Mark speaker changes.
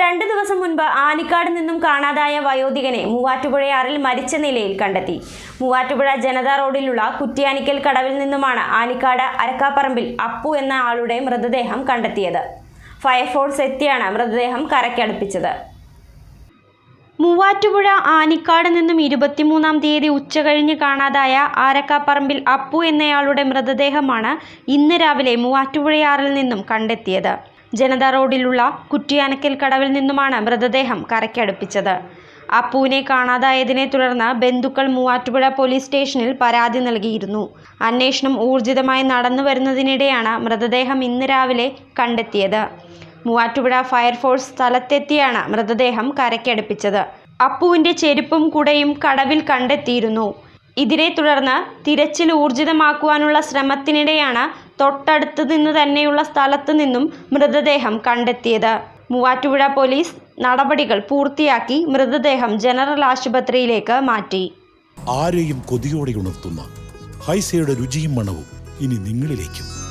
Speaker 1: രണ്ടു ദിവസം മുൻപ് ആനിക്കാട് നിന്നും കാണാതായ വയോധികനെ മൂവാറ്റുപുഴയാറിൽ മരിച്ച നിലയിൽ കണ്ടെത്തി. മൂവാറ്റുപുഴ ജനതാ റോഡിലുള്ള കുറ്റിയാനിക്കൽ കടവിൽ നിന്നുമാണ് ആനിക്കാട് അരക്കാപ്പറമ്പിൽ അപ്പു എന്ന ആളുടെ മൃതദേഹം കണ്ടെത്തിയത്. ഫയർഫോഴ്സ് എത്തിയാണ് മൃതദേഹം കരയ്ക്കടുപ്പിച്ചത്. മൂവാറ്റുപുഴ ആനിക്കാട് നിന്നും ഇരുപത്തിമൂന്നാം തീയതി ഉച്ച ഉച്ചകഴിഞ്ഞ് കാണാതായ ആരക്കാപ്പറമ്പിൽ അപ്പു എന്നയാളുടെ മൃതദേഹമാണ് ഇന്ന് രാവിലെ മൂവാറ്റുപുഴയാറിൽ നിന്നും കണ്ടെത്തിയത്. ജനതാ റോഡിലുള്ള കുറ്റിയാനക്കൽ കടവിൽ നിന്നുമാണ് മൃതദേഹം കരയ്ക്കടുപ്പിച്ചത്. അപ്പുവിനെ കാണാതായതിനെ തുടർന്ന് ബന്ധുക്കൾ മൂവാറ്റുപുഴ പോലീസ് സ്റ്റേഷനിൽ പരാതി നൽകിയിരുന്നു. അന്വേഷണം ഊർജിതമായി നടന്നു വരുന്നതിനിടെയാണ് മൃതദേഹം ഇന്ന് രാവിലെ കണ്ടെത്തിയത്. മൂവാറ്റുപുഴ ഫയർഫോഴ്സ് സ്ഥലത്തെത്തിയാണ് മൃതദേഹം കരയ്ക്കടുപ്പിച്ചത്. അപ്പുവിന്റെ ചെരുപ്പും കുടയും കടവിൽ കണ്ടെത്തിയിരുന്നു. ഇതിനെ തുടർന്ന് തിരച്ചിൽ ഊർജിതമാക്കുവാനുള്ള ശ്രമത്തിനിടെയാണ് തൊട്ടടുത്ത് നിന്ന് തന്നെയുള്ള സ്ഥലത്ത് നിന്നും മൃതദേഹം കണ്ടെത്തിയത്. മൂവാറ്റുപുഴ പോലീസ് നടപടികൾ പൂർത്തിയാക്കി മൃതദേഹം ജനറൽ ആശുപത്രിയിലേക്ക് മാറ്റി.
Speaker 2: ആരെയും കൊതിയോടെ ഉണർത്തുന്ന ഹൈസയുടെ രുചിയും മണവും ഇനി നിങ്ങളിലേക്കും.